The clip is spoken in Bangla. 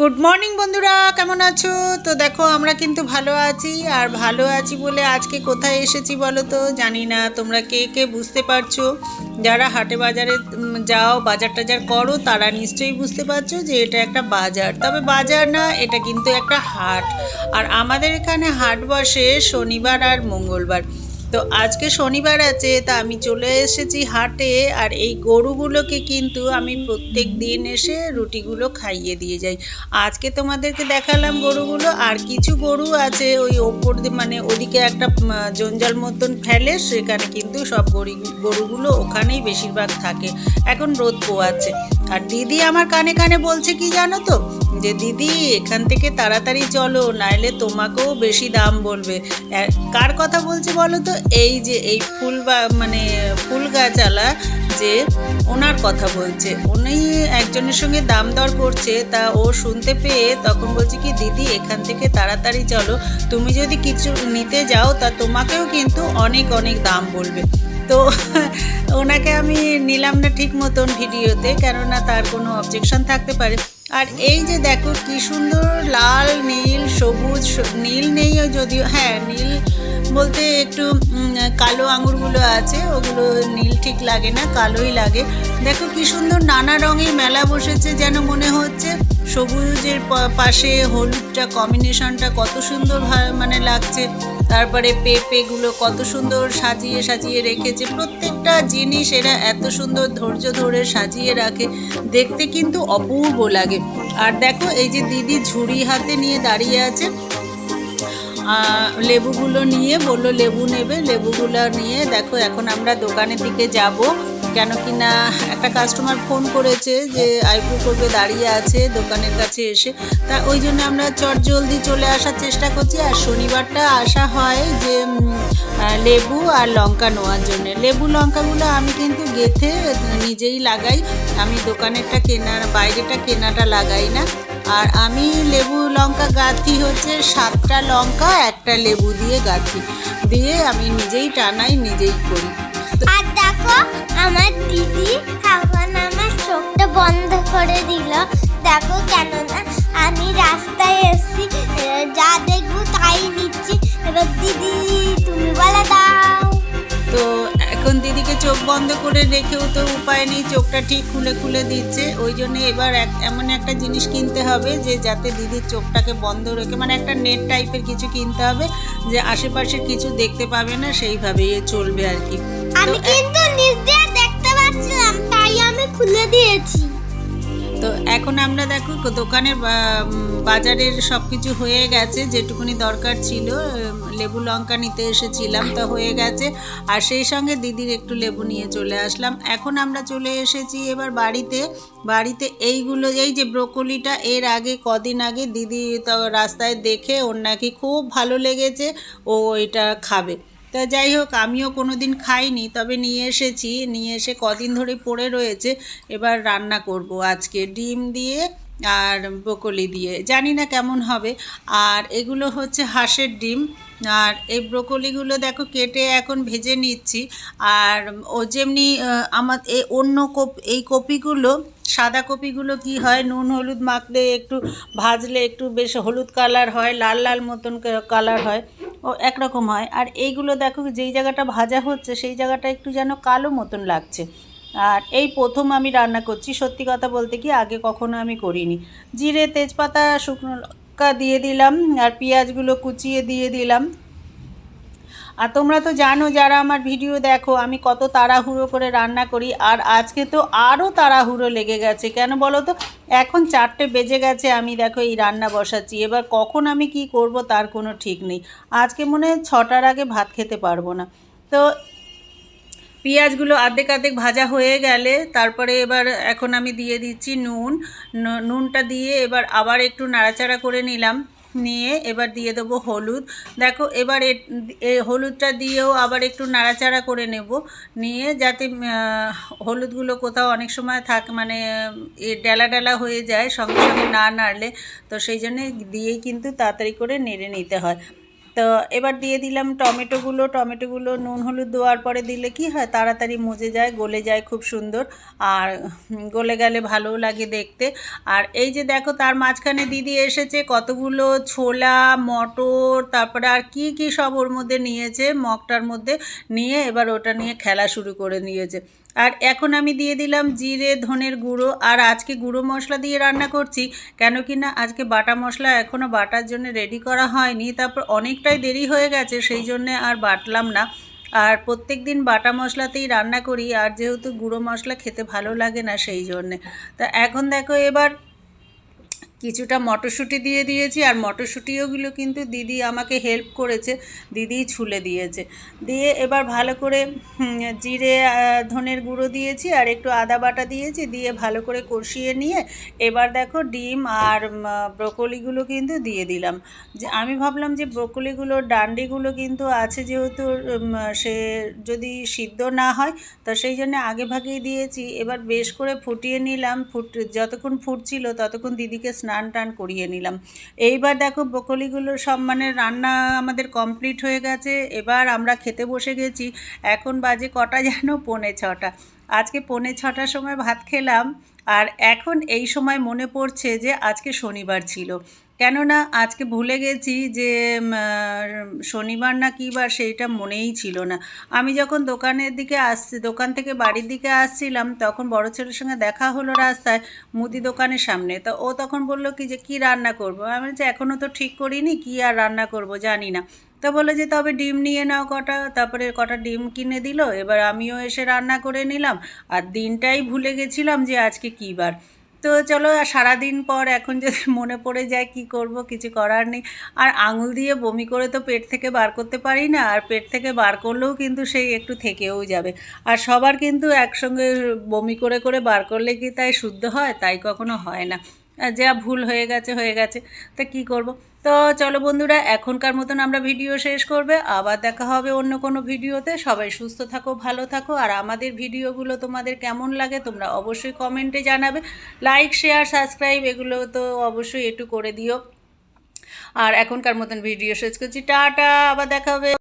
গুড মর্নিং বন্ধুরা, কেমন আছো? তো দেখো, আমরা কিন্তু ভালো আছি, আর ভালো আছি বলে আজকে কোথায় এসেছি বলো তো? জানি না, তোমরা কে কে বুঝতে পারছ? যারা হাটে বাজারে যাও, বাজার টাজার করো, তারা নিশ্চয়ই বুঝতে পারছ যে এটা একটা বাজার। তবে বাজার না, এটা কিন্তু একটা হাট। আর আমাদের এখানে হাট বসে শনিবার আর মঙ্গলবার। তো আজকে শনিবার আছে, তা আমি চলে এসেছি হাটে আর এই গরুগুলোকে কিন্তু আমি প্রত্যেক দিন এসে রুটিগুলো খাইয়ে দিয়ে যাই। আজকে তোমাদেরকে দেখালাম গরুগুলো, আর কিছু গরু আছে ওই ওপর মানে ওদিকে একটা জঞ্জাল মতন ফেলে, সেখানে কিন্তু সব গরি, গরুগুলো ওখানেই বেশিরভাগ থাকে। এখন রোদ পোয়াচ্ছে। আর দিদি আমার কানে কানে বলছে কি জানো তো? যে দিদি, এখান থেকে তাড়াতাড়ি চলো, নাইলে তোমাকেও বেশি দাম বলবে। কার কথা বলছে বলো তো? এই যে এই ফুল বা মানে ফুল গাছালা যে ওনার কথা বলছে, উনি একজনের সঙ্গে দাম দর করছে, তা ও শুনতে পেয়ে তখন বলছে কি, দিদি, এখান থেকে তাড়াতাড়ি চলো, তুমি যদি কিছু নিতে যাও, তা তোমাকেও কিন্তু অনেক অনেক দাম বলবে। তো ওনাকে আমি নিলাম না ঠিক মতন ভিডিওতে, কেননা তার কোনো অবজেকশন থাকতে পারে। আর এই যে দেখো, কি সুন্দর লাল, নীল, সবুজ নীল নেই যদিও হ্যাঁ নীল বলতে একটু কালো আঙুরগুলো আছে, ওগুলো নীল ঠিক লাগে না, কালোই লাগে। দেখো কি সুন্দর নানা রঙের মেলা বসেছে যেন মনে হচ্ছে। সবুজের পাশে হলুদটা, কম্বিনেশনটা কত সুন্দর মানে লাগছে। তারপরে পেঁপেগুলো কত সুন্দর সাজিয়ে সাজিয়ে রেখেছে। প্রত্যেকটা জিনিস এরা এত সুন্দর ধৈর্য ধরে সাজিয়ে রাখে। দেখতে কিন্তু অপূর্ব লাগে। আর দেখো, এই যে দিদি ঝুড়ি হাতে নিয়ে দাঁড়িয়ে আছে। লেবুগুলো নিয়ে বলল, লেবু নেবে, লেবুগুলো নিয়ে দেখো, এখন আমরা দোকানের দিকে যাব। কেন কি না, একটা কাস্টমার ফোন করেছে যে, আইব্রো করবে, দাঁড়িয়ে আছে দোকানের কাছে এসে। তা ওই জন্য আমরা চট জলদি চলে আসার চেষ্টা করছি। আর শনিবারটা আসা হয় যে লেবু আর লঙ্কা নেওয়ার জন্য। লেবু, লঙ্কাগুলো আমি কিন্তু গেথে নিজেই লাগাই। আমি দোকানেরটা কেনার বাইরেটা কেনাটা লাগাই না। আর আমি লেবু লঙ্কা গাঁথি হচ্ছে সাতটা লঙ্কা, একটা লেবু দিয়ে গাঁথি। দিয়ে আমি নিজেই টানাই, নিজেই করি। আর দেখো, আমার দিদি তখন আমার চোখটা বন্ধ করে দিল। দেখো কেননা, আমি রাস্তায় চোখ বন্ধ করে রেখেও তো উপায় নেই চোখটা ঠিক খুলে খুলে দিচ্ছে। ওই জন্য এবার এক এমন একটা জিনিস কিনতে হবে যে যাতে দিদির চোখটাকে বন্ধ রেখে মানে একটা নেট টাইপের কিছু কিনতে হবে যে আশেপাশে কিছু দেখতে পাবে না সেইভাবে চলবে আর কি। আমি কিন্তু নিজ দিয়ে দেখতে পাচ্ছিলাম তাই আমি খুলে দিয়েছি। তো এখন আমরা দেখো দোকানের বাজারের সব কিছু হয়ে গেছে, যেটুকুনি দরকার ছিল লেবু লঙ্কা নিতে এসেছিলাম তা হয়ে গেছে। আর সেই সঙ্গে দিদির একটু লেবু নিয়ে চলে আসলাম। এখন আমরা চলে এসেছি এবার বাড়িতে। বাড়িতে এইগুলো, এই যে ব্রোকলিটা, এর আগে কদিন আগে দিদি তো রাস্তায় দেখে ওর নাকি খুব ভালো লেগেছে, ও এটা খাবে। তা যাই হোক, আমিও কোনো দিন খাইনি, তবে নিয়ে এসেছি। নিয়ে এসে কদিন ধরে পড়ে রয়েছে। এবার রান্না করব আজকে। ডিম দিয়ে আর ব্রোকলি দিয়ে। জানি না কেমন হবে। আর এগুলো হচ্ছে হাঁসের ডিম। আর এই ব্রোকলিগুলো দেখো কেটে এখন ভেজে নিচ্ছি। আর ও যেমনি আমার এই অন্য কপ, এই কপিগুলো, সাদা কপিগুলো কি হয়? নুন, হলুদ মাখলে একটু ভাজলে একটু বেশ হলুদ কালার হয়, লাল লাল মতন কালার হয়। ও একরকম হয়। আর এইগুলো দেখো যেই জায়গাটা ভাজা হচ্ছে, সেই জায়গাটা একটু যেন কালো মতন লাগছে। আর এই প্রথম আমি রান্না করছি, সত্যি কথা বলতে কি, আগে কখনো আমি করিনি। জিরে, তেজপাতা, শুকনো লঙ্কা দিয়ে দিলাম, আর পেঁয়াজগুলো কুচিয়ে দিয়ে দিলাম। আর তোমরা তো জানো যারা আমার ভিডিও দেখো, আমি কত তাড়াহুড়ো করে রান্না করি, আর আজকে তো আরও তাড়াহুড়ো লেগে গেছে। কেন বলো তো? এখন চারটে বেজে গেছে, আমি দেখো এই রান্না বসাচ্ছি। এবার কখন আমি কি করব তার কোনো ঠিক নেই। আজকে মনে হয় ছটার আগে ভাত খেতে পারব না। তো পেঁয়াজগুলো আর্ধেক আর্ধেক ভাজা হয়ে গেলে, তারপরে এবার এখন আমি দিয়ে দিচ্ছি নুন। নুনটা দিয়ে এবার আবার একটু নাড়াচাড়া করে নিলাম। নিয়ে এবার দিয়ে দেবো হলুদ। দেখো, এবার এ হলুদটা দিয়েও আবার একটু নাড়াচাড়া করে নেব। নিয়ে যাতে হলুদগুলো কোথাও অনেক সময় থাক মানে এ ডেলা ডেলা হয়ে যায়, সঙ্গে সঙ্গে না নাড়লে, তো সেই জন্যে দিয়েই কিন্তু তাড়াতাড়ি করে নেড়ে নিতে হয়। তো এবার দিয়ে দিলাম টমেটোগুলো। টমেটোগুলো নুন হলুদ দেওয়ার পরে দিলে কি হয়, তাড়াতাড়ি মজে যায়, গলে যায় খুব সুন্দর। আর গলে গেলে ভালোও লাগে দেখতে। আর এই যে দেখো, তার মাঝখানে দিদি এসেছে কতগুলো ছোলা, মটর, তারপরে আর কি কি সব ওর মধ্যে নিয়েছে, মগটার মধ্যে নিয়ে এবার ওটা নিয়ে খেলা শুরু করে নিয়েছে আর এখন আমি দিয়ে দিলাম জিরে, ধনের গুঁড়ো, আর আজকে গুঁড়ো মশলা দিয়ে রান্না করছি, কেন কি না আজকে বাটা মশলা এখনও বাটার জন্য রেডি করা হয়নি, তারপর অনেকটাই দেরি হয়ে গেছে, সেই জন্যে আর বাটলাম না। আর প্রত্যেক দিন বাটা মশলাতেই রান্না করি, আর যেহেতু গুঁড়ো মশলা খেতে ভালো লাগে না সেই জন্যে। তা এখন দেখো এবার কিছুটা মটরশুঁটি দিয়ে দিয়েছি আর মটরশুঁটিওগুলো কিন্তু দিদি আমাকে হেল্প করেছে দিদিই ছুলে দিয়েছে। দিয়ে এবার ভালো করে জিরে ধনের গুঁড়ো দিয়েছি আর একটু আদা বাটা দিয়েছি, দিয়ে ভালো করে কষিয়ে নিয়ে এবার দেখো ডিম আর ব্রকলিগুলো কিন্তু দিয়ে দিলাম। যে আমি ভাবলাম যে ব্রকলিগুলোর ডান্ডিগুলো কিন্তু আছে যেহেতু সে যদি সিদ্ধ না হয়, তো সেই জন্য আগে ভাগেই দিয়েছি। এবার বেশ করে ফুটিয়ে নিলাম, ফুট, যতক্ষণ ফুটছিল ততক্ষণ দিদিকে টান করিয়ে নিলাম। এইবার দেখো বকলিগুলো সব মানে রান্না আমাদের কমপ্লিট হয়ে গেছে। এবার আমরা খেতে বসে গেছি। এখন বাজে কটা যেন? পৌনে ছটা। আজকে পৌনে ছটার সময় ভাত খেলাম। আর এখন এই সময় মনে পড়ছে যে আজকে শনিবার ছিল। কেননা আজকে ভুলে গেছি যে শনিবার না কী বার সেইটা মনেই ছিল না। আমি যখন দোকানের দিকে আসছি, দোকান থেকে বাড়ির দিকে আসছিলাম, তখন বড় ছেলের সঙ্গে দেখা হলো রাস্তায় মুদি দোকানের সামনে। তো ও তখন বলল কি যে, কী রান্না করব? আমি বলছি এখনও তো ঠিক করিনি, কী আর রান্না করব জানি না। তো বলল যে, তবে ডিম নিয়ে নাও কটা। তারপরে কটা ডিম কিনে দিল। এবার আমিও এসে রান্না করে নিলাম। আর দিনটাই ভুলে গেছিলাম যে, আজকে কী বার। তো চলো সারাদিন পর এখন যদি মনে পড়ে যায় কি করব, কিছু করার নেই। আর আঙুল দিয়ে বমি করে তো পেট থেকে বার করতে পারি না, আর পেট থেকে বার করলেও কিন্তু সেই একটু থেকেও যাবে। আর সবার কিন্তু একসঙ্গে বমি করে করে বার করলে কি তাই শুদ্ধ হয়? তাই কখনো হয় না। যা ভুল হয়ে গেছে হয়ে গেছে। তা কি করব? তো চলো বন্ধুরা, এখনকার মতন আমরা ভিডিও শেষ করবে। আবার দেখা হবে অন্য কোনো ভিডিওতে। সবাই সুস্থ থাকো, ভালো থাকো। আর আমাদের ভিডিওগুলো তোমাদের কেমন লাগে তোমরা অবশ্যই কমেন্টে জানাবে। লাইক, শেয়ার, সাবস্ক্রাইব, এগুলো তো অবশ্যই একটু করে দিও। আর এখনকার মতন ভিডিও শেষ করছি। টাটা, আবার দেখা হবে।